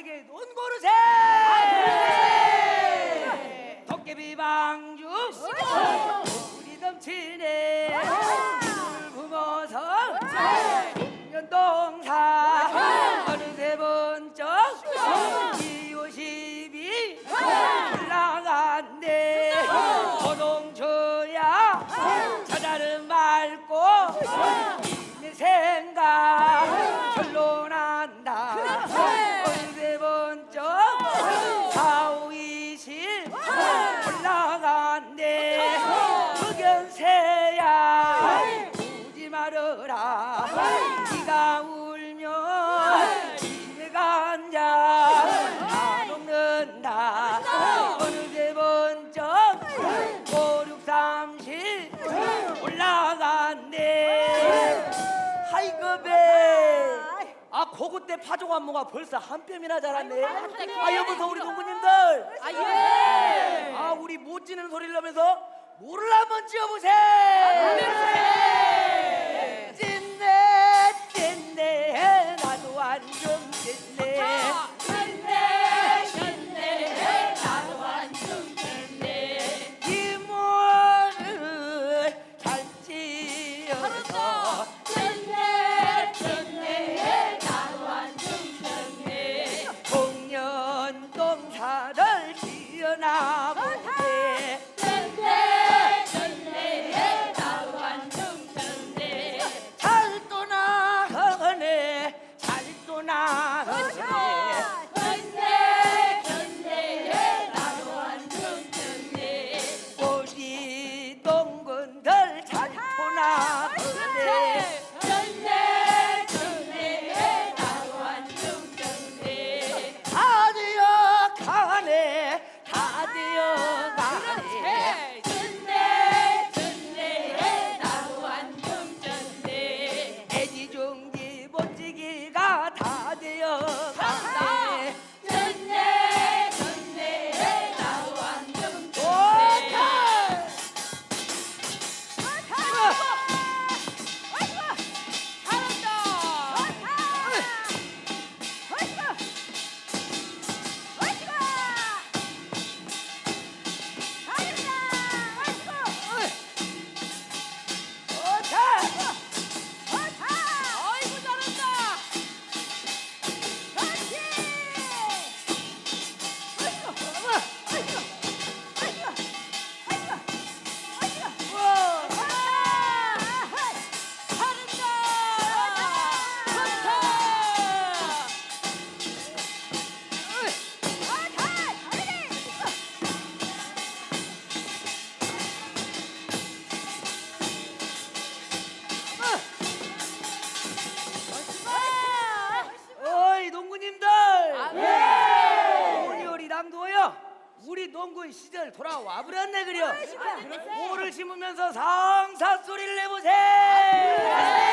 하택에 논 울어라. 네가 울면 내가 앉아 안 웃는다. 어느 제 번쩍 오륙 삼십 올라갔네. 하이급에. 아. 아 고구 때 파종 안무가 벌써 한 뼘이나 자랐네. 아 여보세요 우리 동구님들. 아 예. 아 우리 못 지는 소리를 하면서 물을 한번 지어보세요. 시절 돌아와 버렸네 그려. 오를 심으면서 상사 소리를 내보세.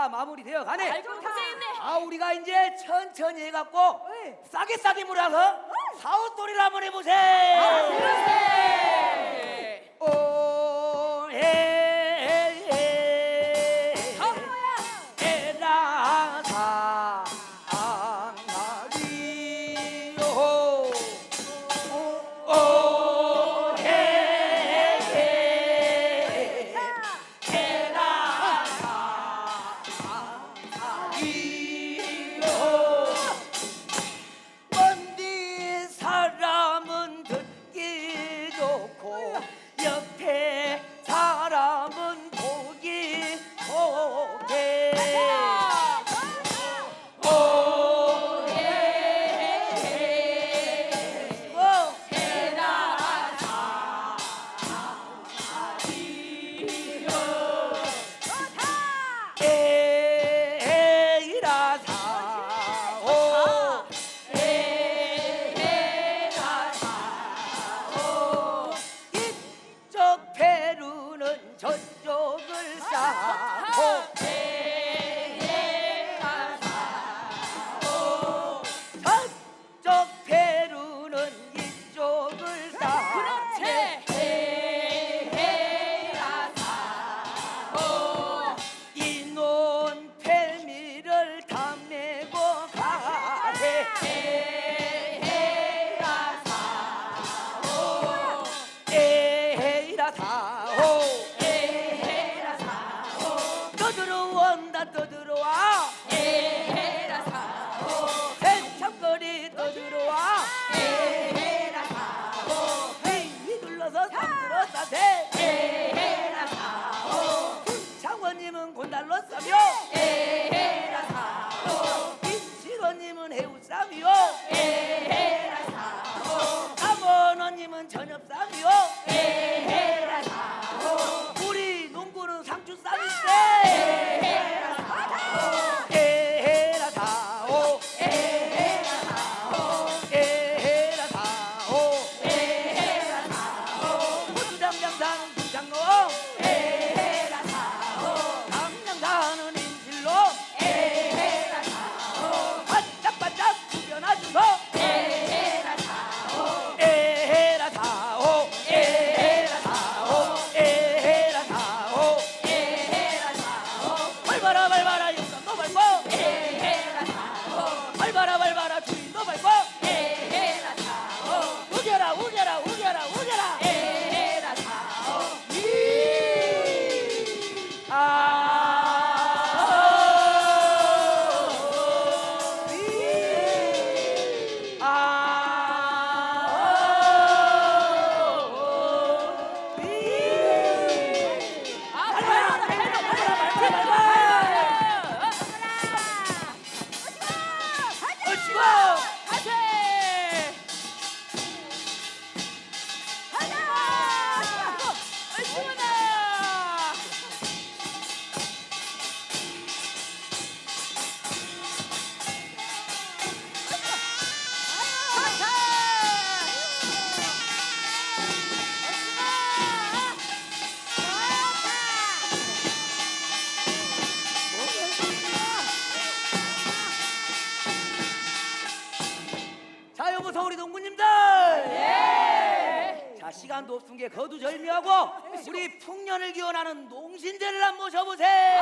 다 마무리되어 가네. 고생했네. 아 우리가 이제 천천히 해갖고 네. 싸게 싸게 물어서 사웃놀이를 한번 해보세. 오, 에, 농신제를 한번 모셔보세요.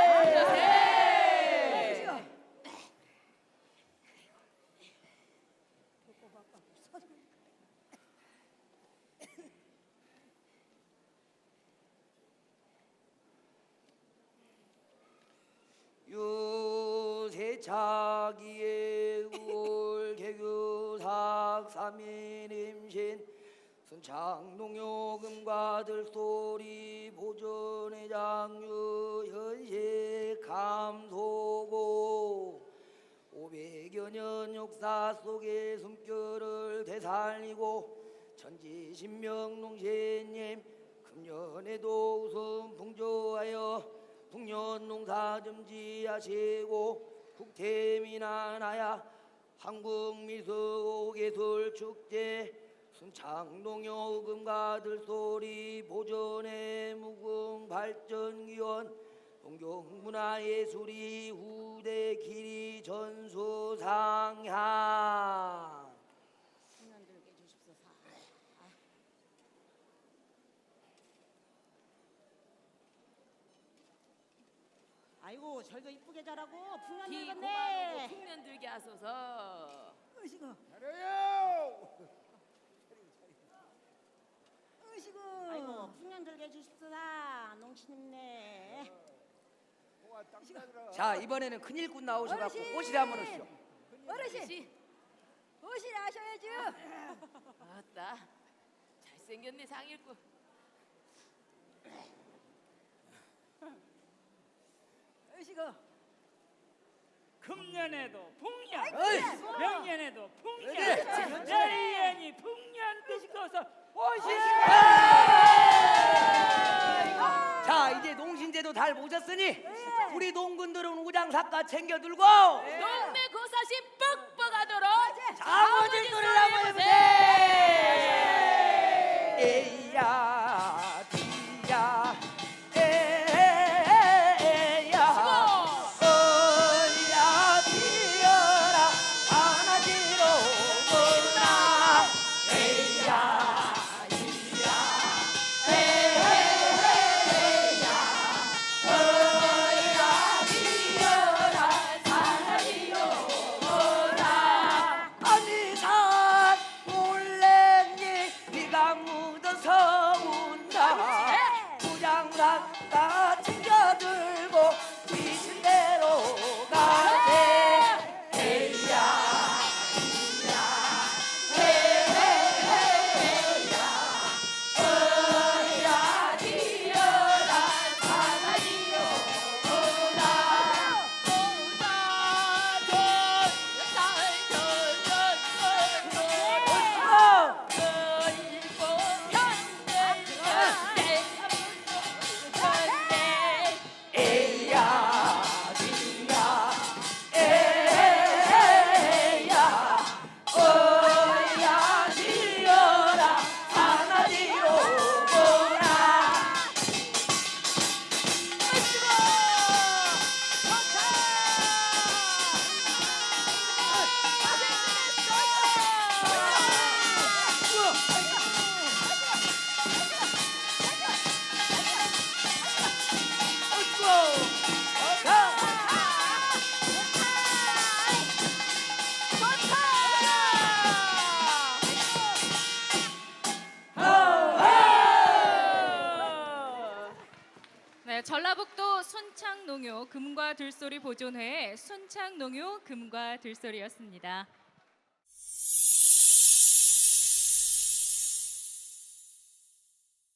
유세차기의 순창농요금과 들소리 보존의 장유 현식 감소고 500여 년 역사 속의 숨결을 되살리고 천지신명 농신님 금년에도 웃음 풍조하여 풍년 농사 좀 지하시고 국태민안하야 한국미술예술축제 순창동요금과 들소리 보존의 무궁 발전기원 동경 문화예술이 후대 길이 풍년들게 주십소서. 아이고 절도 이쁘게 자라고 풍년 비 늙었네. 풍년 들게 하소서. 으시고 으시고. 아이고 풍년 들게 주십소사. 농신입네. 자 이번에는 큰일꾼 나오셔갖고 어르신! 꽃이라 한번 오시오 어르신 씨, 옷이 하셔야죠. 아따, 잘생겼네 상일꾼. 으시고 금년에도 풍년, 어이! 명년에도 풍년! 내년이 풍년 드시고서 자 이제 달 모셨으니 우리 농군들은 우장사과 챙겨들고 동네 고사시 뻑뻑하도록 장어질 소리를 한번 해보세 에 금과 들소리였습니다.